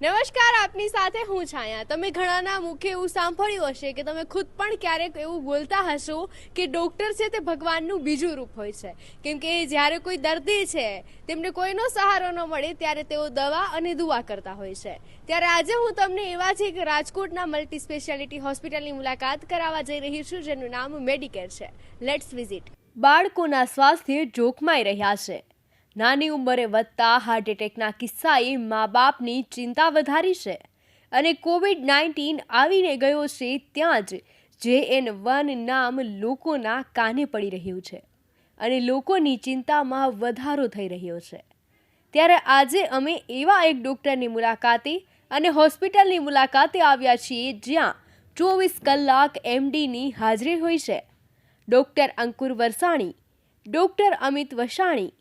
નમસ્કાર, આપની સાથે હું છાયા. તમે ઘણાના મુખે એવું સાંભળ્યું હશે કે તમે ખુદ પણ ક્યારેક એવું બોલતા હશો કે ડૉક્ટર છે તે ભગવાનનું બીજું રૂપ હોય છે. કેમ કે જ્યારે કોઈ દર્દી છે, તેમને કોઈનો સહારો ન મળે ત્યારે તેઓ દવા અને દુઆ કરતા હોય છે. ત્યારે આજે હું તમને એવા જ એક રાજકોટના મલ્ટી સ્પેશિયાલિટી હોસ્પિટલની મુલાકાત કરાવવા જઈ રહી છું, જેનું નામ મેડિકેર છે. લેટ્સ વિઝિટ બાળકોના સ્વાસ્થ્ય જોખમાઈ રહ્યા છે. નાની ઉંમરે વધતા હાર્ટ એટેકના કિસ્સાએ મા બાપની ચિંતા વધારી છે અને કોવિડ નાઇન્ટીન આવીને ગયો છે ત્યાં જ જે એન વન નામ લોકોના કાને પડી રહ્યું છે અને લોકોની ચિંતામાં વધારો થઈ રહ્યો છે. ત્યારે આજે અમે એવા એક ડૉક્ટરની મુલાકાતે અને હોસ્પિટલની મુલાકાતે આવ્યા છીએ જ્યાં ચોવીસ કલાક એમડીની હાજરી હોય છે. Doctor Ankur Varsani, doctor Amit Vasani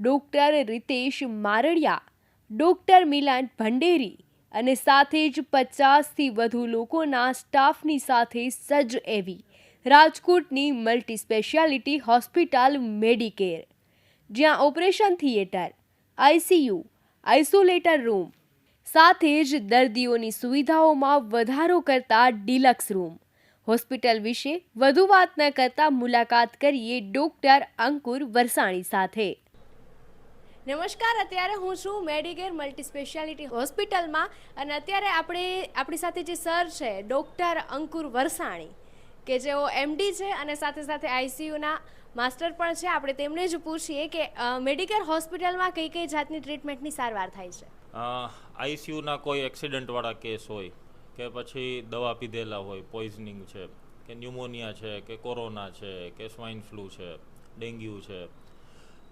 doctor Ritesh Mardiya, doctor Milan Bhanderi અને સાથે જ પચાસથી વધુ લોકોના સ્ટાફની સાથે સજ્જ એવી રાજકોટની મલ્ટી સ્પેશિયાલિટી હોસ્પિટલ મેડિકેર, જ્યાં operation theatre ICU isolator room સાથે જ દર્દીઓની સુવિધાઓમાં વધારો કરતા ડિલક્સ રૂમ. હોસ્પિટલ વિશે વધુ વાત ન કરતા મુલાકાત કરીએ ડૉક્ટર અંકુર વરસાણી સાથે. નમસ્કાર, અત્યારે હું છું મેડિકેર મલ્ટી સ્પેશિયાલિટી હોસ્પિટલમાં અને અત્યારે આપણે, આપણી સાથે જે સર છે, ડૉક્ટર અંકુર વરસાણી, કે જેઓ એમડી છે અને સાથે સાથે આઈસીયુના માસ્ટર પણ છે, આપણે તેમને જ પૂછીએ કે મેડિકેર હોસ્પિટલમાં કઈ કઈ જાતની ટ્રીટમેન્ટની સારવાર થાય છે? આઈસીયુના કોઈ એક્સિડન્ટવાળા કેસ હોય, કે પછી દવા પીધેલા હોય, પોઈઝનિંગ છે, કે ન્યુમોનિયા છે, કે કોરોના છે, કે સ્વાઇન ફ્લૂ છે, ડેન્ગ્યુ છે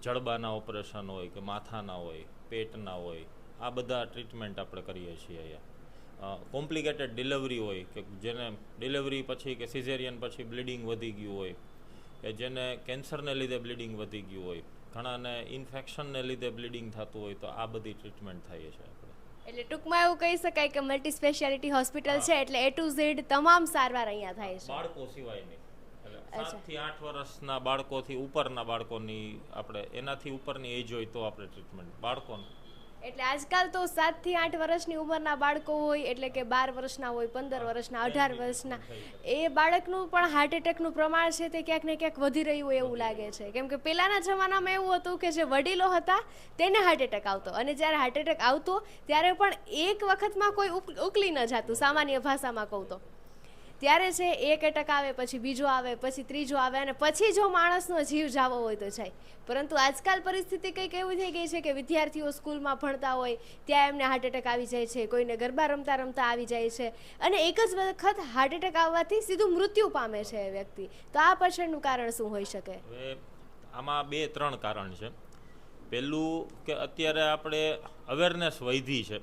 જડબાના ઓપરેશન હોય કે માથાના હોય પેટના હોય આ બધા ટ્રીટમેન્ટ આપણે કરીએ છીએ અહીંયા. કોમ્પ્લિકેટેડ ડિલિવરી હોય કે જેને ડિલિવરી પછી કે સિઝેરિયન પછી બ્લીડિંગ વધી ગયું હોય કે જેને કેન્સરને લીધે બ્લીડિંગ વધી ગયું હોય ઘણાને ઇન્ફેક્શનને લીધે બ્લીડિંગ થતું હોય તો આ બધી ટ્રીટમેન્ટ થાય છે આપણે. એટલે ટૂંકમાં એવું કહી શકાય કે મલ્ટી સ્પેશિયાલિટી હોસ્પિટલ છે એટલે એ ટુ ઝેડ તમામ સારવાર અહીંયા થાય છે. બાળકો સિવાયની સાતથી આઠ વર્ષના બાળકોથી ઉપરના બાળકોની આપણે એનાથી ઉપરની એજ હોય તો આપણે ટ્રીટમેન્ટ બાળકોને. એટલે આજકાલ તો સાતથી આઠ વર્ષની ઉંમરના બાળકો હોય એટલે કે બાર વર્ષના હોય પંદર વર્ષના અઢાર વર્ષના એ બાળકનું પણ હાર્ટ એટેકનું પ્રમાણ છે તે ક્યાંક ને ક્યાંક વધી રહ્યું હોય એવું લાગે છે. કેમ કે પહેલાંના જમાનામાં એવું હતું કે જે વડીલો હતા તેને હાર્ટ એટેક આવતો. અને જ્યારે હાર્ટ એટેક આવતો ત્યારે પણ એક વખતમાં કોઈ ઉક- ઉકલી ન જાતું સામાન્ય ભાષામાં કહું તો. ત્યારે છે એક એટક આવે, પછી બીજો આવે, પછી ત્રીજો આવે અને પછી જો માણસનો જીવ જાવો હોય તો જાય. પરંતુ આજકાલ પરિસ્થિતિ કંઈક એવી થઈ ગઈ છે કે વિદ્યાર્થીઓ સ્કૂલમાં ભણતા હોય, ત્યાં એમને હાર્ટ એટેક આવી જાય છે, કોઈને ગરબા રમતા રમતા આવી જાય છે અને એક જ વખત હાર્ટ એટેક આવવાથી સીધું મૃત્યુ પામે છે એ વ્યક્તિ. તો આ પાછળનું કારણ શું હોઈ શકે? આમાં બે, ત્રણ કારણ છે. પહેલું કે અત્યારે આપણે અવેરનેસ વધી છે.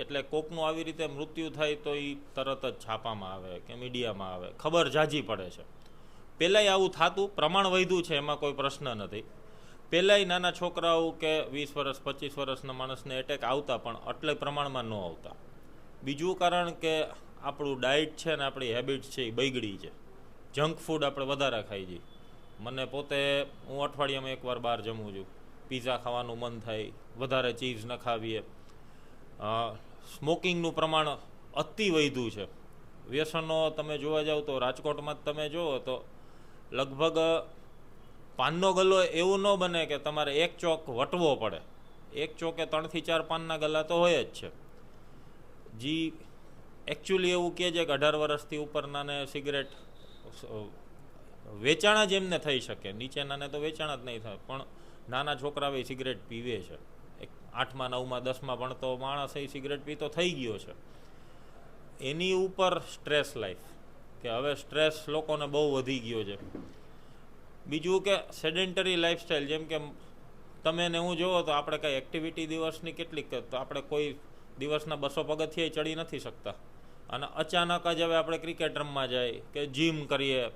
એટલે કોકનું આવી રીતે મૃત્યુ થાય તો એ તરત જ છાપામાં આવે કે મીડિયામાં આવે. ખબર જાજી પડે છે. પહેલાંય આવું થતું, પ્રમાણ વધ્યું છે, એમાં કોઈ પ્રશ્ન નથી. પહેલાંય નાના છોકરાઓ કે વીસ વર્ષ, પચીસ વર્ષના માણસને એટેક આવતા પણ આટલે પ્રમાણમાં ન આવતા. બીજું કારણ કે આપણું ડાયટ છે ને આપણી હેબિટ છે એ બગડી છે. જંક ફૂડ આપણે વધારે ખાઈ જઈએ. મને પોતે, હું અઠવાડિયામાં એકવાર બહાર જમું છું. પીઝા ખાવાનું મન થાય, વધારે ચીઝ ન ખાવીએ. સ્મોકિંગનું પ્રમાણ અતિ વધ્યું છે. વ્યસનો તમે જોવા જાવ તો રાજકોટમાં જ તમે જુઓ તો લગભગ પાનનો ગલ્લો એવું ન બને કે તમારે એક ચોક વટવો પડે. એક ચોકે ત્રણથી ચાર પાનના ગલ્લા તો હોય જ છે. જી એકચ્યુઅલી એવું કહે છે કે અઢાર વર્ષથી ઉપરનાને સિગરેટ વેચાણ જ એમને થઈ શકે, નીચેનાને તો વેચાણ જ નહીં થાય, પણ નાના છોકરાઓ સિગરેટ પીવે છે. આઠમાં, નવમાં, દસમાં ભણતો માણસ એ સિગરેટ પીતો થઈ ગયો છે. એની ઉપર સ્ટ્રેસ લાઈફ, કે હવે સ્ટ્રેસ લોકોને બહુ વધી ગયો છે. બીજું કે સેડેન્ટરી લાઈફસ્ટાઈલ, જેમ કે તમે ને હું જોવો તો આપણે કાંઈ એક્ટિવિટી દિવસની કેટલીક તો આપણે કોઈ દિવસના બસો પગથિયે ચડી નથી શકતા. અને અચાનક જ હવે આપણે ક્રિકેટ રમવા જાય, કે જીમ કરીએ.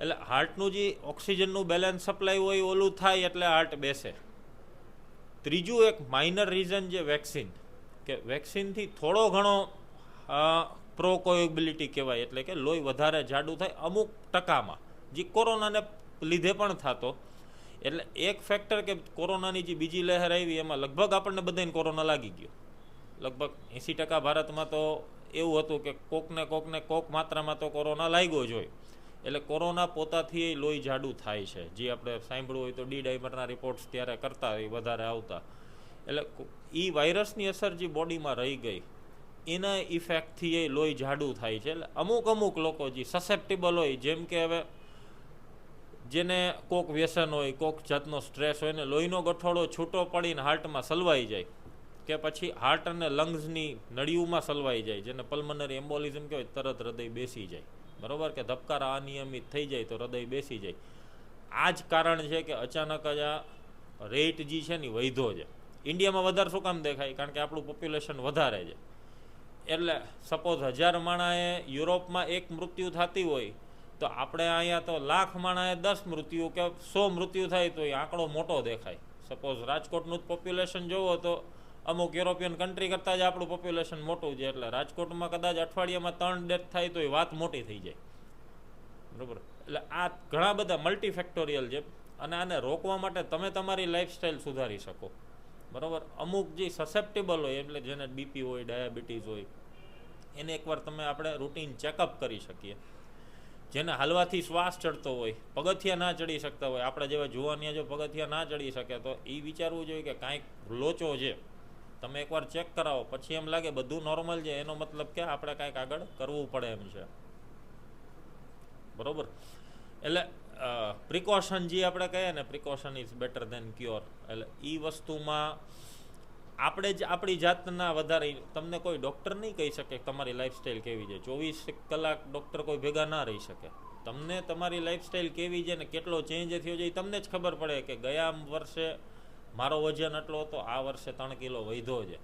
એટલે હાર્ટનું જે ઓક્સિજનનું બેલેન્સ સપ્લાય હોય ઓલું થાય એટલે હાર્ટ બેસે. ત્રીજું એક માઇનર રીઝન જે વેક્સિન કે વેક્સિનથી થોડો ઘણો પ્રોકોએબિલિટી કહેવાય એટલે કે લોહી વધારે જાડું થાય અમુક ટકામાં. જે કોરોનાને લીધે પણ થતો. એટલે એક ફેક્ટર કે કોરોનાની જે બીજી લહેર આવી એમાં લગભગ આપણને બધાને કોરોના લાગી ગયો. લગભગ એંસી ટકા ભારતમાં તો એવું હતું કે કોકને કોકને કોક માત્રામાં તો કોરોના લાગ્યો જ હોય. એટલે કોરોના પોતાથી લોહી જાડું થાય છે. જે આપણે સાંભળ્યું હોય તો ડી ડાયમરના રિપોર્ટ્સ ત્યારે કરતા એ વધારે આવતા. એટલે એ વાયરસની અસર જે બોડીમાં રહી ગઈ, એના ઇફેક્ટથી એ લોહી જાડું થાય છે. એટલે અમુક અમુક લોકો જે સસેપ્ટેબલ હોય, જેમ કે હવે જેને કોક વ્યસન હોય, કોક જાતનો સ્ટ્રેસ હોય ને, લોહીનો ગઠોડો છૂટો પડીને હાર્ટમાં સલવાઈ જાય, કે પછી હાર્ટ અને લંગ્સની નળીઓમાં સલવાઈ જાય, જેને પલ્મનરી એમ્બોલિઝમ કહેવાય, તરત હૃદય બેસી જાય. બરોબર? કે ધબકારા અનિયમિત થઈ જાય તો હૃદય બેસી જાય. આ જ કારણ છે કે અચાનક જ આ રેટ જે છે ને વૈધો છે. ઇન્ડિયામાં વધારે શું કામ દેખાય? કારણ કે આપણું પોપ્યુલેશન વધારે છે. એટલે સપોઝ હજાર માણાએ યુરોપમાં એક મૃત્યુ થતી હોય, તો આપણે અહીંયા તો લાખ માણાએ દસ મૃત્યુ કે સો મૃત્યુ થાય તો એ આંકડો મોટો દેખાય. સપોઝ રાજકોટનું જ પોપ્યુલેશન જોવો તો અમુક યુરોપિયન કન્ટ્રી કરતાં જ આપણું પોપ્યુલેશન મોટું છે, એટલે રાજકોટમાં કદાચ અઠવાડિયામાં ત્રણ ડેથ થાય તો એ વાત મોટી થઈ જાય. બરાબર? એટલે આ ઘણા બધા મલ્ટીફેક્ટોરિયલ છે, અને આને રોકવા માટે તમે તમારી લાઈફસ્ટાઈલ સુધારી શકો. બરાબર? અમુક જે સસેપ્ટેબલ હોય, એટલે જેને બીપી હોય ડાયાબિટીસ હોય, એને એકવાર તમે આપણે રૂટીન ચેકઅપ કરી શકીએ. જેને હાલવાથી શ્વાસ ચડતો હોય, પગથિયા ના ચડી શકતા હોય, આપણા જેવા જુવાનિયા જો પગથિયા ના ચડી શકે, તો એ વિચારવું જોઈએ કે કાંઈક લોચો છે. તમે એકવાર ચેક કરાવો. પછી એમ લાગે બધું નોર્મલ છે. એનો મતલબ કે આપણે કાંઈક આગળ કરવું પડે એમ છે. બરોબર? એટલે પ્રિકોશન જે આપણે કહીએ ને precaution is better than cure એટલે એ વસ્તુમાં આપણે જ, આપણી જાતના વધારે, તમને કોઈ ડૉક્ટર નહીં કહી શકે તમારી લાઈફસ્ટાઈલ કેવી છે. ચોવીસ કલાક ડૉક્ટર કોઈ ભેગા ના રહી શકે. તમને તમારી લાઈફસ્ટાઈલ કેવી છે ને, કેટલો ચેન્જ થયો છે એ તમને જ ખબર પડે કે ગયા વર્ષે મારો વજન એટલો હતો આ વર્ષે ત્રણ કિલો વધ્યો છે.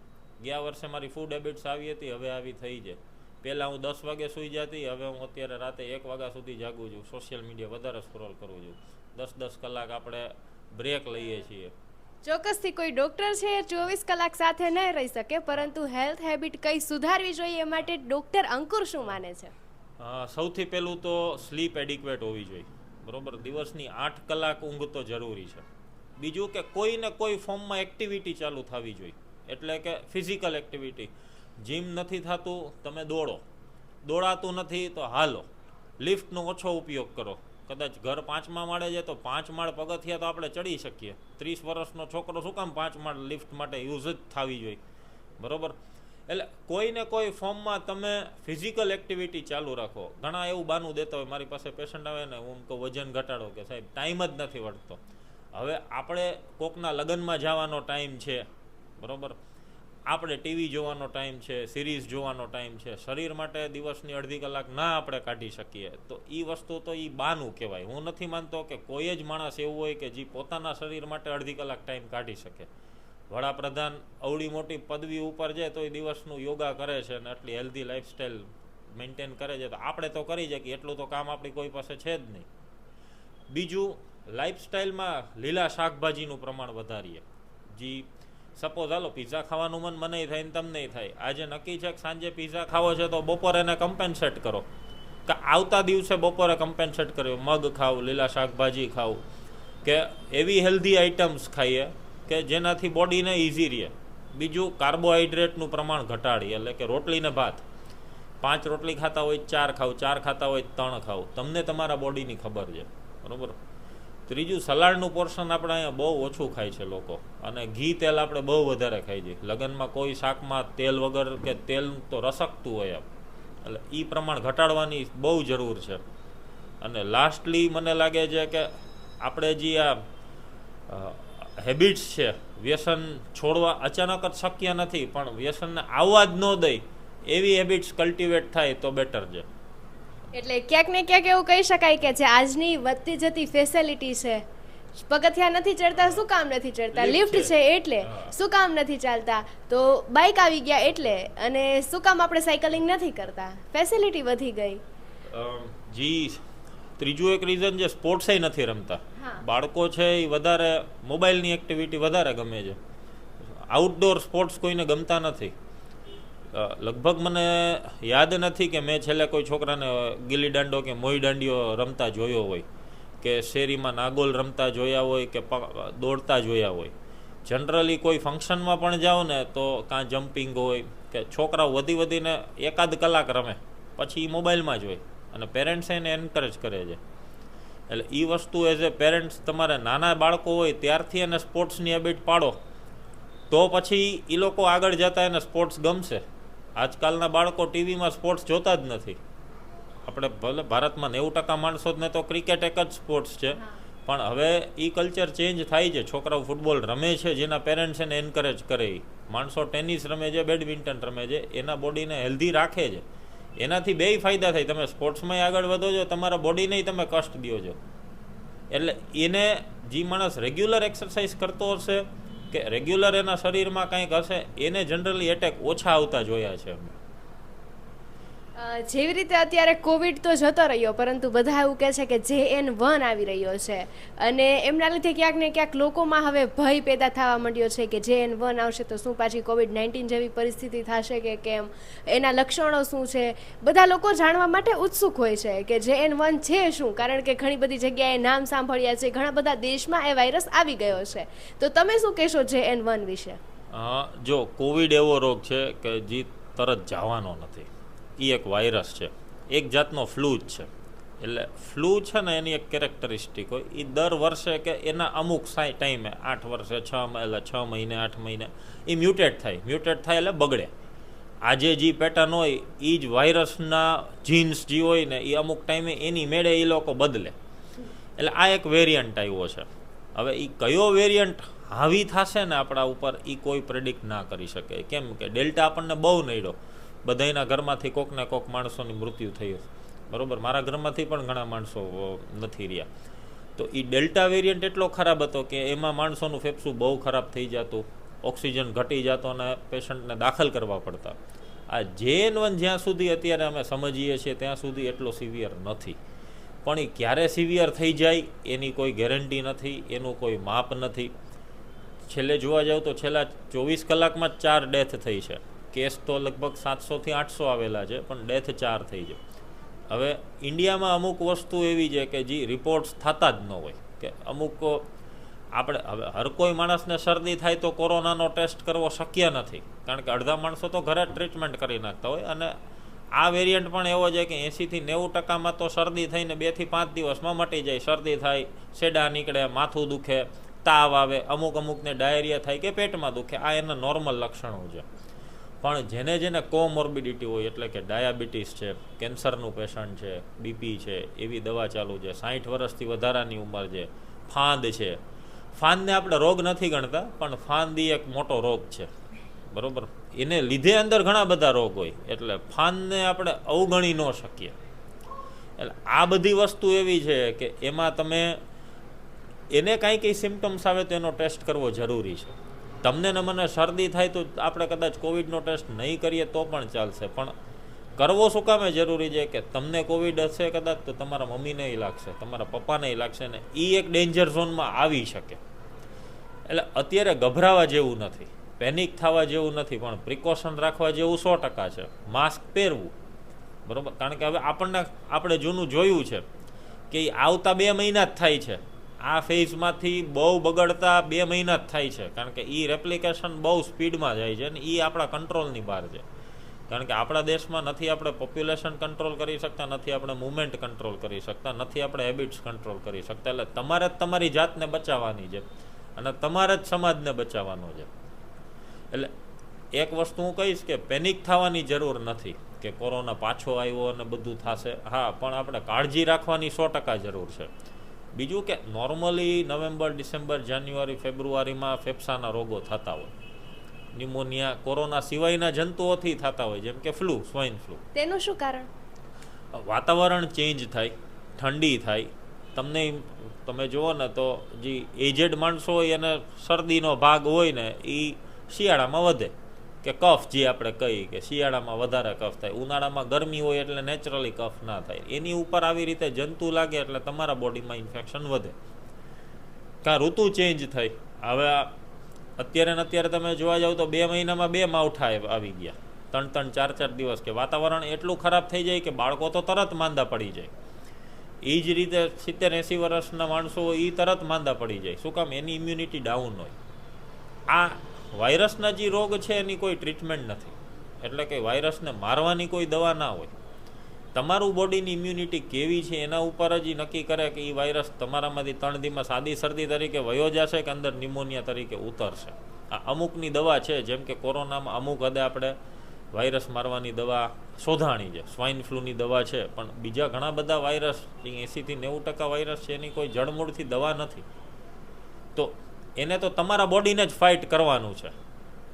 ગયા વર્ષે મારી ફૂડ હેબિટ્સ આવી હતી હવે આવી થઈ છે. પહેલાં હું દસ વાગે સૂઈ જતી હવે હું અત્યારે રાતે એક વાગ્યા સુધી જાગું છું. સોશિયલ મીડિયા વધારે સ્ક્રોલ કરું છું. દસ દસ કલાક આપણે બ્રેક લઈએ છીએ. ચોક્કસથી કોઈ ડોક્ટર છે ચોવીસ કલાક સાથે ન રહી શકે પરંતુ હેલ્થ હેબિટ કઈ સુધારવી જોઈએ એ માટે ડોક્ટર અંકુર શું માને છે? સૌથી પહેલું તો સ્લીપ એડિક્વેટ હોવી જોઈએ. બરોબર? દિવસની આઠ કલાક ઊંઘ તો જરૂરી છે. બીજું કે કોઈ ને કોઈ ફોર્મમાં એક્ટિવિટી ચાલુ થવી જોઈએ. એટલે કે ફિઝિકલ એક્ટિવિટી જીમ નથી થતું, તમે દોડો. દોડાતું નથી, તો હાલો. લિફ્ટનો ઓછો ઉપયોગ કરો. કદાચ ઘર પાંચમા માળે છે તો પાંચ માળ પગથિયા તો આપણે ચડી શકીએ. ત્રીસ વર્ષનો છોકરો શું કામ પાંચ માળ લિફ્ટ માટે યુઝ જ થવી જોઈએ? બરાબર? એટલે કોઈને કોઈ ફોર્મમાં તમે ફિઝિકલ એક્ટિવિટી ચાલુ રાખો. ઘણા એવું બાનું દેતા હોય, મારી પાસે પેશન્ટ આવે ને, હું કહું, વજન ઘટાડો કે સાહેબ ટાઈમ જ નથી વળતો. હવે આપણે કોકના લગ્નમાં જવાનો ટાઈમ છે, બરાબર? આપણે ટીવી જોવાનો ટાઈમ છે, સિરીઝ જોવાનો ટાઈમ છે. શરીર માટે દિવસની અડધી કલાક ના આપણે કાઢી શકીએ. તો એ વસ્તુ તો એ બાનું કહેવાય. હું નથી માનતો કે કોઈ જ માણસ એવું હોય કે જે પોતાના શરીર માટે અડધી કલાક ટાઈમ કાઢી શકે. વડાપ્રધાન અવળી મોટી પદવી ઉપર છે તો એ દિવસનું યોગા કરે છે અને આટલી હેલ્ધી લાઈફસ્ટાઈલ મેન્ટેન કરે છે. તો આપણે તો કરી શકીએ. એટલું તો કામ આપણી કોઈ પાસે છે જ નહીં. બીજું લાઈફસ્ટાઈલમાં લીલા શાકભાજીનું પ્રમાણ વધારીએ. જી સપોઝ હાલો પીઝા ખાવાનું મન મને થાય ને તમને થાય. આજે નક્કી છે કે સાંજે પીઝા ખાવો છે તો બપોરે એને કમ્પેન્સેટ કરો. કે આવતા દિવસે બપોરે કમ્પેન્સેટ કર્યો. મગ ખાવ, લીલા શાકભાજી ખાવ. કે એવી હેલ્ધી આઇટમ્સ ખાઈએ કે જેનાથી બોડીને ઇઝી રહે. બીજું કાર્બોહાઈડ્રેટનું પ્રમાણ ઘટાડીએ, એટલે કે રોટલીને ભાત. પાંચ રોટલી ખાતા હોય ચાર ખાવ, ચાર ખાતા હોય ત્રણ ખાવ. તમને તમારા બોડીની ખબર છે. બરોબર? ત્રીજું, સલાડનું પોર્શન આપણે અહીંયા બહુ ઓછું ખાય છે લોકો. અને ઘી તેલ આપણે બહુ વધારે ખાઈ છીએ લગ્નમાં કોઈ શાકમાં તેલ વગર કે તેલ તો રસકતું હોય એમ. એટલે એ પ્રમાણ ઘટાડવાની બહુ જરૂર છે. અને લાસ્ટલી મને લાગે છે કે આપણે જે આ હેબિટ્સ છે, વ્યસન છોડવા અચાનક જ શક્ય નથી, પણ વ્યસનને આવવા જ ન દઈ એવી હેબિટ્સ કલ્ટિવેટ થાય તો બેટર છે. એટલે ક્યાંક ને ક્યાંક એવું કહી શકાય કે જે આજની વધતી જતી ફેસિલિટી છે પગથિયા નથી ચડતા શું કામ નથી ચડતા? લિફ્ટ છે. એટલે શું કામ નથી ચાલતા? તો બાઇક આવી ગયા એટલે અને શું કામ આપણે સાયકલિંગ નથી કરતા? ફેસિલિટી વધી ગઈ. જી. ત્રીજું એક રીઝન છે સ્પોર્ટ્સે નથી રમતા. બાળકો છે એ વધારે મોબાઈલની એક્ટિવિટી વધારે ગમે છે. આઉટડોર સ્પોર્ટ્સ કોઈને ગમતા નથી. લગભગ મને યાદ નથી કે મેં છેલ્લે કોઈ છોકરાને ગીલી દાંડો કે મોઈ દાંડિયો રમતા જોયો હોય, કે શેરીમાં નાગોલ રમતા જોયા હોય કે દોડતા જોયા હોય. જનરલી કોઈ ફંક્શનમાં પણ જાઓ ને તો કાં જમ્પિંગ હોય કે છોકરાઓ વધી વધીને એકાદ કલાક રમે, પછી એ મોબાઈલમાં જ હોય અને પેરેન્ટ્સ એને એન્કરેજ કરે છે. એટલે એ વસ્તુ એઝ એ પેરેન્ટ્સ તમારે નાના બાળકો હોય ત્યારથી એને સ્પોર્ટ્સની હેબિટ પાડો, તો પછી એ લોકો આગળ જતા એને સ્પોર્ટ્સ ગમશે. આજકાલના બાળકો ટીવીમાં સ્પોર્ટ્સ જોતા જ નથી. આપણે ભલે ભારતમાં નેવું ટકા માણસો જ ને તો ક્રિકેટ એક જ સ્પોર્ટ્સ છે. પણ હવે એ કલ્ચર ચેન્જ થાય છે. છોકરાઓ ફૂટબોલ રમે છે જેના પેરેન્ટ્સ એને એન્કરેજ કરે. એ માણસો ટેનિસ રમે છે બેડમિન્ટન રમે છે એના બોડીને હેલ્ધી રાખે છે. એનાથી બેય ફાયદા થાય. તમે સ્પોર્ટ્સમાં આગળ વધો છો તમારા બોડીને તમે કષ્ટ દો છો. એટલે એને જે માણસ રેગ્યુલર એક્સરસાઇઝ કરતો હશે કે રેગ્યુલર એના શરીરમાં કંઈક હશે એને જનરલી એટેક ઓછા આવતા જોયા છે અમે. જેવી રીતે અત્યારે કોવિડ તો જતો રહ્યો, પરંતુ બધા એવું કહે છે કે જે એન વન આવી રહ્યો છે. અને એમના લીધે ક્યાંક ને ક્યાંક લોકોમાં હવે ભય પેદા થવા માંડ્યો છે કે જે એન વન આવશે તો શું પાછી કોવિડ નાઇન્ટીન જેવી પરિસ્થિતિ થશે કે કેમ? એના લક્ષણો શું છે? બધા લોકો જાણવા માટે ઉત્સુક હોય છે કે જે એન વન છે શું? કારણ કે ઘણી બધી જગ્યાએ નામ સાંભળ્યા છે, ઘણા બધા દેશમાં એ વાયરસ આવી ગયો છે. તો તમે શું કહેશો જે એન વન વિશે? જો કોવિડ એવો રોગ છે કે જે તરત જવાનો નથી. એ એક વાયરસ છે. એક જાતનો ફ્લૂ જ છે. એટલે ફ્લૂ છે ને એની એક કેરેક્ટરિસ્ટિક હોય. એ દર વર્ષે કે એના અમુક સાઈ ટાઈમે આઠ વર્ષે, છ એટલે છ મહિને, આઠ મહિને એ મ્યુટેટ થાય. મ્યુટેટ થાય એટલે બગડે. આજે જે પેટર્ન હોય એ જ વાયરસના જીન્સ જે હોય ને એ અમુક ટાઈમે એની મેળે એ લોકો બદલે. એટલે આ એક વેરિયન્ટ આવ્યો છે. હવે એ કયો વેરિયન્ટ હાવી થશે ને આપણા ઉપર એ કોઈ પ્રેડિક્ટ ના કરી શકે. કેમ કે ડેલ્ટા આપણને બહુ નડ્યો. બધાયના ઘરમાંથી કોક ને કોક માણસોની મૃત્યુ થયું બરોબર? મારા ઘરમાંથી પણ ઘણા માણસો નથી રહ્યા. તો એ ડેલ્ટા વેરિયન્ટ એટલો ખરાબ હતો કે એમાં માણસોનું ફેફસું બહુ ખરાબ થઈ જતું. ઓક્સિજન ઘટી જતો અને પેશન્ટને દાખલ કરવા પડતા. આ જેન વન જ્યાં સુધી અત્યારે અમે સમજીએ છીએ, ત્યાં સુધી એટલો સિવિયર નથી. પણ એ ક્યારે સિવિયર થઈ જાય, એની કોઈ ગેરંટી નથી, એનું કોઈ માપ નથી. છેલ્લે જોવા જાવ તો છેલ્લા ચોવીસ કલાકમાં ચાર ડેથ થઈ છે. કેસ તો લગભગ સાતસોથી આઠસો આવેલા છે, પણ ડેથ ચાર થઈ છે. હવે ઇન્ડિયામાં અમુક વસ્તુ એવી છે કે જે રિપોર્ટ્સ થતા જ ન હોય. કે અમુક આપણે હવે હર કોઈ માણસને શરદી થાય તો કોરોનાનો ટેસ્ટ કરવો શક્ય નથી. કારણ કે અડધા માણસો તો ઘરે ટ્રીટમેન્ટ કરી નાખતા હોય અને આ વેરિયન્ટ પણ એવો છે કે એંસીથી નેવું ટકામાં તો શરદી થઈને બેથી પાંચ દિવસમાં મટી જાય. શરદી થાય, સેડા નીકળે, માથું દુખે, તાવ આવે, અમુક અમુકને ડાયરિયા થાય કે પેટમાં દુખે. આ એના નોર્મલ લક્ષણો છે. પણ જેને જેને કોમોર્બિડિટી હોય, એટલે કે ડાયાબિટીસ છે, કેન્સરનું પેશન્ટ છે, બીપી છે, એવી દવા ચાલુ છે સાઠ વર્ષથી વધારાની ઉંમર છે, ફાંદ છે. ફાંદને આપણે રોગ નથી ગણતા, પણ ફાંદ એક મોટો રોગ છે. બરાબર? એને લીધે અંદર ઘણા બધા રોગ હોય, એટલે ફાંદને આપણે અવગણી ન શકીએ. એટલે આ બધી વસ્તુ એવી છે કે એમાં તમે, એને કાંઈ કંઈ સિમ્ટમ્સ આવે તો એનો ટેસ્ટ કરવો જરૂરી છે. તમને ને મને શરદી થાય તો આપણે કદાચ કોવિડનો ટેસ્ટ નહીં કરીએ તો પણ ચાલશે. પણ કરવો શું કામે જરૂરી છે કે તમને કોવિડ હશે કદાચ તો તમારા મમ્મીને લાગશે, તમારા પપ્પાને લાગશે ને એ એક ડેન્જર ઝોનમાં આવી શકે. એટલે અત્યારે ગભરાવા જેવું નથી પેનિક થવા જેવું નથી, પણ પ્રિકોશન રાખવા જેવું સો ટકા છે. માસ્ક પહેરવું. બરાબર? કારણ કે હવે આપણને, આપણે જૂનું જોયું છે કે આવતા બે મહિના જ થાય છે. આ ફેઝમાંથી બહુ બગડતા બે મહિના જ થાય છે. કારણ કે એ રેપ્લિકેશન બહુ સ્પીડમાં જાય છે અને એ આપણા કંટ્રોલની બહાર છે. કારણ કે આપણા દેશમાં નથી આપણે પોપ્યુલેશન કંટ્રોલ કરી શકતા, નથી આપણે મુવમેન્ટ કંટ્રોલ કરી શકતા, નથી આપણે હેબિટ્સ કંટ્રોલ કરી શકતા. એટલે તમારે જ તમારી જાતને બચાવવાની છે અને તમારે જ સમાજને બચાવવાનો છે. એટલે એક વસ્તુ હું કહીશ કે પેનિક થવાની જરૂર નથી કે કોરોના પાછો આવ્યો અને બધું થશે. હા, પણ આપણે કાળજી રાખવાની સો ટકા જરૂર છે. બીજું કે નોર્મલી નવેમ્બર ડિસેમ્બર જાન્યુઆરી ફેબ્રુઆરીમાં ફેફસાના રોગો થતા હોય. ન્યુમોનિયા કોરોના સિવાયના જંતુઓથી થતા હોય જેમ કે ફ્લૂ સ્વાઇન ફ્લૂ તેનું શું કારણ? વાતાવરણ ચેન્જ થાય ઠંડી થાય. તમને તમે જુઓ ને તો જે એજેડ માણસો હોય એને શરદીનો ભાગ હોય ને એ શિયાળામાં વધે. કે કફ જે આપણે કહીએ કે શિયાળામાં વધારે કફ થાય, ઉનાળામાં ગરમી હોય એટલે નેચરલી કફ ના થાય. એની ઉપર આવી રીતે જંતુ લાગે એટલે તમારા બોડીમાં ઇન્ફેક્શન વધે. કાં ઋતુ ચેન્જ થઈ. હવે અત્યારે ને અત્યારે તમે જોવા જાવ તો બે મહિનામાં બે માવઠા આવી ગયા. ત્રણ ત્રણ ચાર ચાર દિવસ કે વાતાવરણ એટલું ખરાબ થઈ જાય કે બાળકો તો તરત માંદા પડી જાય. એ જ રીતે સિત્તેર એંસી વર્ષના માણસો એ તરત માંદા પડી જાય. શું કામ? એની ઇમ્યુનિટી ડાઉન હોય. આ વાયરસના જે રોગ છે એની કોઈ ટ્રીટમેન્ટ નથી. એટલે કે વાયરસને મારવાની કોઈ દવા ના હોય. તમારું બોડીની ઇમ્યુનિટી કેવી છે એના ઉપર જ નક્કી કરે કે એ વાયરસ તમારામાંથી ત્રણ દિવસ સાદી શરદી તરીકે વયો જશે કે અંદર નિમોનિયા તરીકે ઉતરશે. આ અમુકની દવા છે, જેમ કે કોરોનામાં અમુક હદે આપણે વાયરસ મારવાની દવા શોધાણી છે. સ્વાઇન ફ્લૂની દવા છે, પણ બીજા ઘણા બધા વાયરસ એંસીથી નેવું ટકા વાયરસ છે, એની કોઈ જળમૂળથી દવા નથી. તો એને તો તમારા બોડીને જ ફાઇટ કરવાનું છે.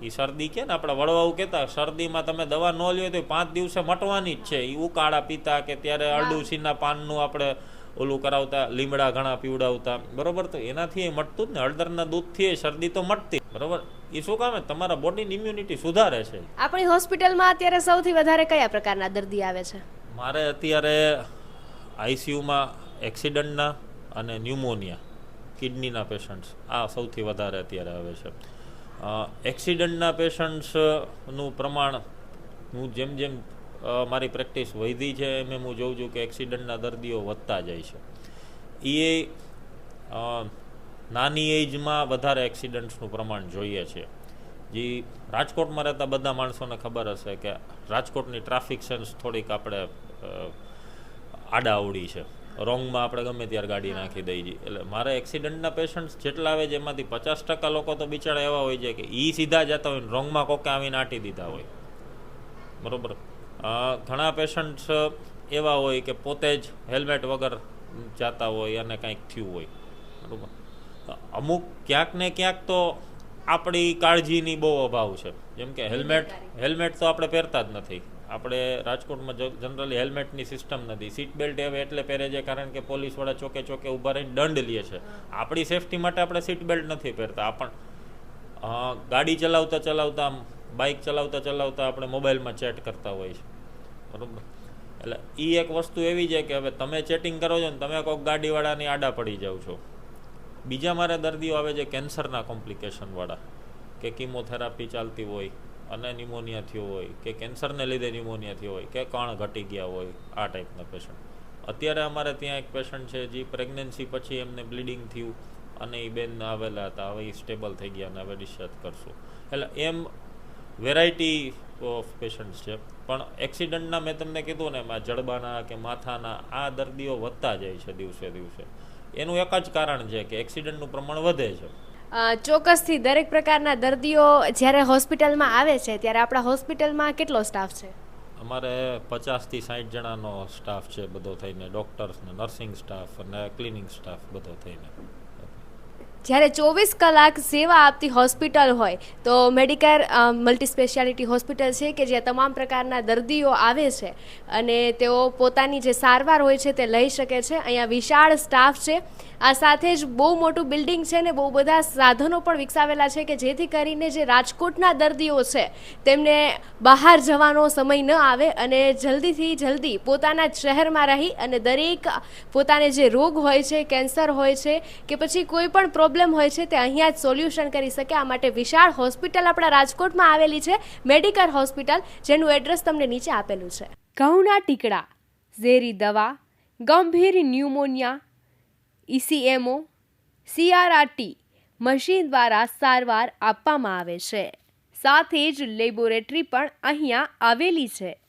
એ શરદી કે ને આપણે વડવાઓ કહેતા શરદીમાં તમે દવા ન લ્યો તો પાંચ દિવસે મટવાની જ છે. એ ઉકાળા પીતા કે ત્યારે અરડુસીના પાનનું આપણે ઓલું કરાવતા લીમડા ઘણા પીવડાવતા. બરોબર? તો એનાથી એ મટતું જ ને હળદરના દૂધથી એ શરદી તો મટતી બરોબર? એ શું કામે? તમારા બોડીની ઇમ્યુનિટી સુધારે છે. આપણી હોસ્પિટલમાં અત્યારે સૌથી વધારે કયા પ્રકારના દર્દી આવે છે? મારે અત્યારે આઈસીયુમાં એક્સિડન્ટના અને ન્યુમોનિયા. કિડનીના પેશન્ટ્સ. આ સૌથી વધારે અત્યારે આવે છે. એક્સિડન્ટના પેશન્ટ્સનું પ્રમાણ હું જેમ જેમ મારી પ્રેક્ટિસ વધી છે એમ હું જોઉં છું કે એક્સિડન્ટના દર્દીઓ વધતા જાય છે. એ નાની એજમાં વધારે એક્સિડન્ટ્સનું પ્રમાણ જોઈએ છે. જે રાજકોટમાં રહેતા બધા માણસોને ખબર હશે કે રાજકોટની ટ્રાફિક સેન્સ થોડીક આપણે આડાવડી છે. રોંગમાં આપણે ગમે ત્યારે ગાડી નાખી દઈ છીએ. એટલે મારે એક્સિડન્ટના પેશન્ટ્સ જેટલા આવે છે, એમાંથી પચાસ ટકા લોકો તો બિચારા એવા હોય છે કે એ સીધા જતા હોય ને રોંગમાં કોકે આવીને આંટી દીધા હોય. બરાબર? ઘણા પેશન્ટ્સ એવા હોય કે પોતે જ હેલ્મેટ વગર જાતા હોય અને કંઈક થયું હોય. બરાબર? અમુક ક્યાંક ને ક્યાંક તો આપણી કાળજીની બહુ અભાવ છે. જેમ કે હેલ્મેટ હેલ્મેટ તો આપણે પહેરતા જ નથી. આપણે રાજકોટમાં જનરલી હેલ્મેટની સિસ્ટમ નથી. સીટ બેલ્ટ હવે એટલે પહેરે છે કારણ કે પોલીસવાળા ચોકે ચોકે ઊભા રહીને દંડ લે છે. આપણી સેફટી માટે આપણે સીટ બેલ્ટ નથી પહેરતા. આપણ ગાડી ચલાવતા ચલાવતા બાઇક ચલાવતા ચલાવતા આપણે મોબાઈલમાં ચેટ કરતા હોય છે. બરાબર? એટલે એ એક વસ્તુ એવી છે કે હવે તમે ચેટિંગ કરો છો ને તમે કોઈક ગાડીવાળાની આડા પડી જાઓ છો. બીજા મારે દર્દીઓ આવે છે કેન્સરના કોમ્પ્લિકેશનવાળા કે કિમોથેરાપી ચાલતી હોય. અને ન્યુમોનિયા થયો હોય કે કેન્સરને લીધે ન્યુમોનિયા થયો હોય કે કણ ઘટી ગયા હોય, આ ટાઈપના પેશન્ટ અત્યારે અમારે ત્યાં એક પેશન્ટ છે, જે પ્રેગ્નન્સી પછી એમને બ્લીડિંગ થયું અને એ બેન આવેલા હતા. હવે એ સ્ટેબલ થઈ ગયા અને હવે ડિસ્ચાર્જ કરશું. એટલે એમ વેરાયટી ઓફ પેશન્ટ્સ છે. પણ એક્સિડન્ટના મેં તમને કીધું ને, એમાં જડબાના કે માથાના, આ દર્દીઓ વધતા જાય છે દિવસે દિવસે. એનું એક જ કારણ છે કે એક્સિડન્ટનું પ્રમાણ વધે છે. ચોક્કસથી દરેક પ્રકારના દર્દીઓ જ્યારે હોસ્પિટલમાં આવે છે, ત્યારે આપણા હોસ્પિટલમાં કેટલો સ્ટાફ છે? અમારે પચાસથી સાઠ જણાનો સ્ટાફ છે, બધો થઈને ડૉક્ટર્સ ને નર્સિંગ સ્ટાફ અને ક્લિનિંગ સ્ટાફ બધો થઈને. જ્યારે ચોવીસ કલાક સેવા આપતી હોસ્પિટલ હોય, તો મેડિકેર મલ્ટી સ્પેશિયાલિટી હોસ્પિટલ છે કે જ્યાં તમામ પ્રકારના દર્દીઓ આવે છે અને તેઓ પોતાની જે સારવાર હોય છે તે લઈ શકે છે. અહીંયા વિશાળ સ્ટાફ છે. આ સાથે જ બહુ મોટું બિલ્ડિંગ છે ને બહુ બધા સાધનો પણ વિકસાવેલા છે કે જેથી કરીને જે રાજકોટના દર્દીઓ છે તેમને બહાર જવાનો સમય ન આવે અને જલ્દીથી જલ્દી પોતાના શહેરમાં રહી અને દરેક પોતાને જે રોગ હોય છે, કેન્સર હોય છે કે પછી કોઈ પણ પ્રોબ્લેમ હોય છે તે અહીંયા જ સોલ્યુશન કરી શકે. આ માટે વિશાળ હોસ્પિટલ આપણા રાજકોટમાં આવેલી છે, મેડિકલ હોસ્પિટલ, જેનું એડ્રેસ તમને નીચે આપેલું છે. ઘઉંના ટીકડા, ઝેરી દવા, ગંભીર ન્યુમોનિયા ઇસીએમઓ સીઆરઆરટી મશીન દ્વારા સારવાર આપવામાં આવે છે. સાથે જ લેબોરેટરી પણ અહીંયા આવેલી છે.